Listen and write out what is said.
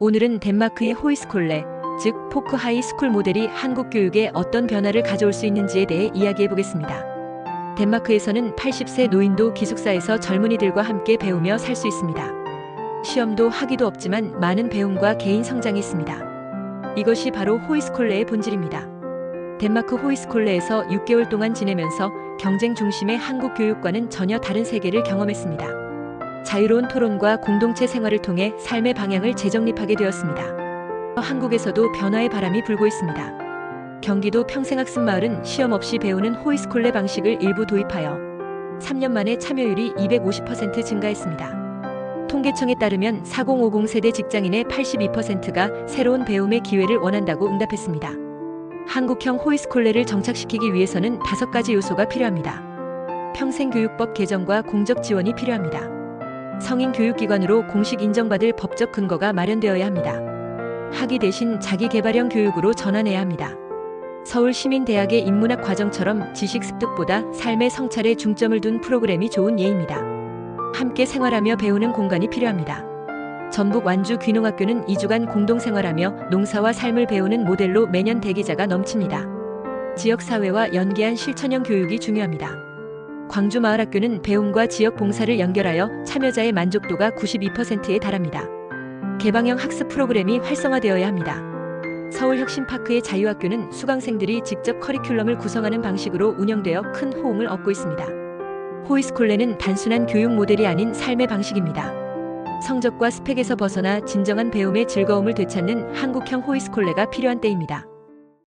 오늘은 덴마크의 호이스콜레, 즉 포크 하이 스쿨 모델이 한국 교육에 어떤 변화를 가져올 수 있는지에 대해 이야기해 보겠습니다. 덴마크에서는 80세 노인도 기숙사에서 젊은이들과 함께 배우며 살 수 있습니다. 시험도 학위도 없지만 많은 배움과 개인 성장이 있습니다. 이것이 바로 호이스콜레의 본질입니다. 덴마크 호이스콜레에서 6개월 동안 지내면서 경쟁 중심의 한국 교육과는 전혀 다른 세계를 경험했습니다. 자유로운 토론과 공동체 생활을 통해 삶의 방향을 재정립하게 되었습니다. 한국에서도 변화의 바람이 불고 있습니다. 경기도 평생학습마을은 시험 없이 배우는 호이스콜레 방식을 일부 도입하여 3년 만에 참여율이 250% 증가했습니다. 통계청에 따르면 4050 세대 직장인의 82%가 새로운 배움의 기회를 원한다고 응답했습니다. 한국형 호이스콜레를 정착시키기 위해서는 다섯 가지 요소가 필요합니다. 평생교육법 개정과 공적 지원이 필요합니다. 성인 교육기관으로 공식 인정받을 법적 근거가 마련되어야 합니다. 학위 대신 자기 개발형 교육으로 전환해야 합니다. 서울시민대학의 인문학 과정처럼 지식 습득보다 삶의 성찰에 중점을 둔 프로그램이 좋은 예입니다. 함께 생활하며 배우는 공간이 필요합니다. 전북 완주 귀농학교는 2주간 공동생활하며 농사와 삶을 배우는 모델로 매년 대기자가 넘칩니다. 지역사회와 연계한 실천형 교육이 중요합니다. 광주 마을학교는 배움과 지역 봉사를 연결하여 참여자의 만족도가 92%에 달합니다. 개방형 학습 프로그램이 활성화되어야 합니다. 서울혁신파크의 자유학교는 수강생들이 직접 커리큘럼을 구성하는 방식으로 운영되어 큰 호응을 얻고 있습니다. 호이스콜레는 단순한 교육 모델이 아닌 삶의 방식입니다. 성적과 스펙에서 벗어나 진정한 배움의 즐거움을 되찾는 한국형 호이스콜레가 필요한 때입니다.